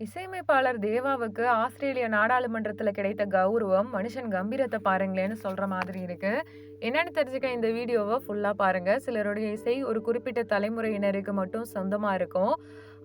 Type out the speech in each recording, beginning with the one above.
இசையமைப்பாளர் தேவாவுக்கு ஆஸ்திரேலிய நாடாளுமன்றத்தில் கிடைத்த கௌரவம் மனுஷன் கம்பீரத்தை பாருங்களேன்னு சொல்கிற மாதிரி இருக்குது என்னென்னு தெரிஞ்சுக்க இந்த வீடியோவை ஃபுல்லாக பாருங்கள் சிலருடைய இசை ஒரு குறிப்பிட்ட தலைமுறையினருக்கு மட்டும் சொந்தமாக இருக்கும்.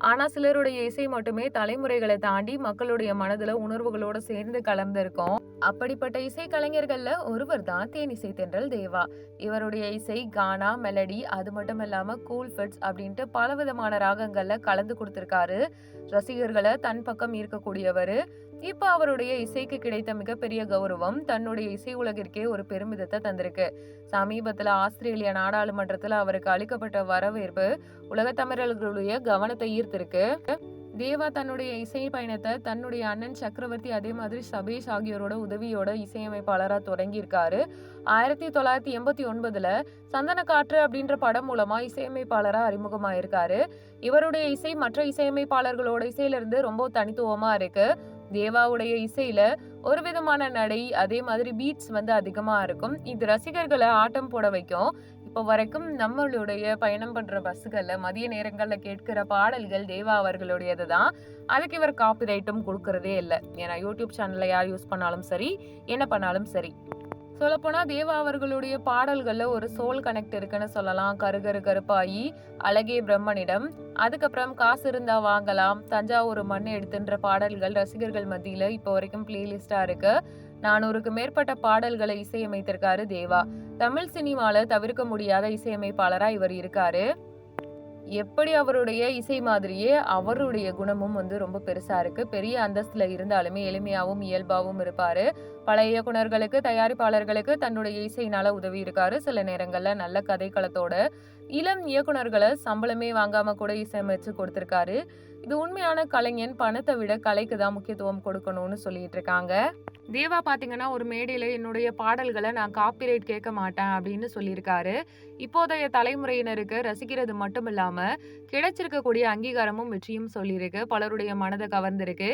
ஆனால் சிலருடைய இசை மட்டுமே தலைமுறைகளை தாண்டி மக்களுடைய மனதில் உணர்வுகளோடு சேர்ந்து கலந்துருக்கோம். அப்படிப்பட்ட இசை கலைஞர்கள்ல ஒருவர் தான் தேனிசை தென்றல் தேவா. இவருடைய இசை கானா மெலடி அது மட்டும் இல்லாம கூல் ஃபிட்ஸ் அப்படின்ட்டு பலவிதமான ராகங்கள்ல கலந்து கொடுத்திருக்காரு. ரசிகர்களை தன் பக்கம் ஈர்க்கக்கூடியவர். இப்போ அவருடைய இசைக்கு கிடைத்த மிகப்பெரிய கௌரவம் தன்னுடைய இசை உலகிற்கே ஒரு பெருமிதத்தை தந்திருக்கு. சமீபத்தில் ஆஸ்திரேலிய நாடாளுமன்றத்தில் அவருக்கு அளிக்கப்பட்ட வரவேற்பு உலகத் தமிழர்களுடைய கவனத்தை ஈர்த்திருக்கு. தேவா தன்னுடைய இசை பயணத்தை தன்னுடைய அண்ணன் சக்கரவர்த்தி அதே மாதிரி சபேஷ் ஆகியோரோட உதவியோட இசையமைப்பாளராக தொடங்கியிருக்காரு. ஆயிரத்தி தொள்ளாயிரத்தி எண்பத்தி ஒன்பதுல சந்தன காற்று அப்படின்ற படம் மூலமா இசையமைப்பாளராக அறிமுகமாயிருக்காரு. இவருடைய இசை மற்ற இசையமைப்பாளர்களோட இசையிலிருந்து ரொம்ப தனித்துவமா இருக்கு. தேவாவுடைய இசையில ஒரு விதமான நடை அதே மாதிரி பீட்ஸ் வந்து அதிகமா இருக்கும். இது ரசிகர்களை ஆட்டம் போட வைக்கும். இப்போ வரைக்கும் நம்மளுடைய பயணம் பண்ற பஸ்ஸுகள்ல மதிய நேரங்கள்ல கேட்கிற பாடல்கள் தேவா அவர்களுடையது தான். அதுக்கு இவர் காப்பிரைட்டும் கொடுக்கறதே இல்லை. ஏன்னா யூடியூப் சேனல்ல யார் யூஸ் பண்ணாலும் சரி என்ன பண்ணாலும் சரி. சொல்லப்போனால் தேவா அவர்களுடைய பாடல்களில் ஒரு சோல் கனெக்ட் இருக்குன்னு சொல்லலாம். கருகரு கருப்பாயி அழகே பிரம்மனிடம். அதுக்கப்புறம் காசு இருந்தா வாங்கலாம். தஞ்சாவூர் மண் எடுத்துன்ற பாடல்கள் ரசிகர்கள் மத்தியில் இப்போ வரைக்கும் பிளேலிஸ்டாக இருக்கு. நானூறுக்கு மேற்பட்ட பாடல்களை இசையமைத்திருக்காரு தேவா. தமிழ் சினிமாவில் தவிர்க்க முடியாத இசையமைப்பாளராக இவர் இருக்காரு. எப்படி அவருடைய இசை மாதிரியே அவருடைய குணமும் வந்து ரொம்ப பெருசா இருக்கு. பெரிய அந்தஸ்துல இருந்தாலுமே எளிமையாகவும் இயல்பாகவும் இருப்பாரு. பல இயக்குனர்களுக்கு தயாரிப்பாளர்களுக்கு தன்னுடைய இசையினால உதவி இருக்காரு. சில நேரங்கள்ல நல்ல கதைக்களத்தோட இளம் இயக்குனர்களை சம்பளமே வாங்காம கூட இசையமைச்சு கொடுத்திருக்காரு. இது உண்மையான கலைஞன் பணத்தை விட கலைக்கு தான் முக்கியத்துவம் கொடுக்கணும்னு சொல்லிட்டு இருக்காங்க. தேவா பார்த்தீங்கன்னா ஒரு மேடையில் என்னுடைய பாடல்களை நான் காப்பிரைட் கேட்க மாட்டேன் அப்படின்னு சொல்லியிருக்காரு. இப்போதைய தலைமுறையினருக்கு ரசிக்கிறது மட்டும் இல்லாமல் கிடைச்சிருக்கக்கூடிய அங்கீகாரமும் வெற்றியும் சொல்லியிருக்கு. பலருடைய மனதை கவர்ந்திருக்கு.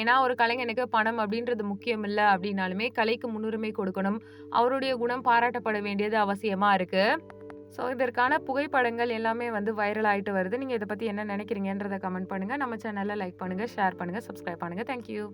ஏன்னா ஒரு கலைஞனுக்கு பணம் அப்படின்றது முக்கியம் இல்லை அப்படின்னாலுமே கலைக்கு முன்னுரிமை கொடுக்கணும். அவருடைய குணம் பாராட்டப்பட வேண்டியது அவசியமாக இருக்குது ஸோ இதற்கான புகைப்படங்கள் எல்லாமே வந்து வைரல் ஆகிட்டு வருது. நீங்கள் இதை பற்றி என்ன நினைக்கிறீங்கன்றதை கமெண்ட் பண்ணுங்கள் நம்ம சேனலில் லைக் பண்ணுங்கள் ஷேர் பண்ணுங்கள் சப்ஸ்கிரைப் பண்ணுங்கள் தேங்க்யூ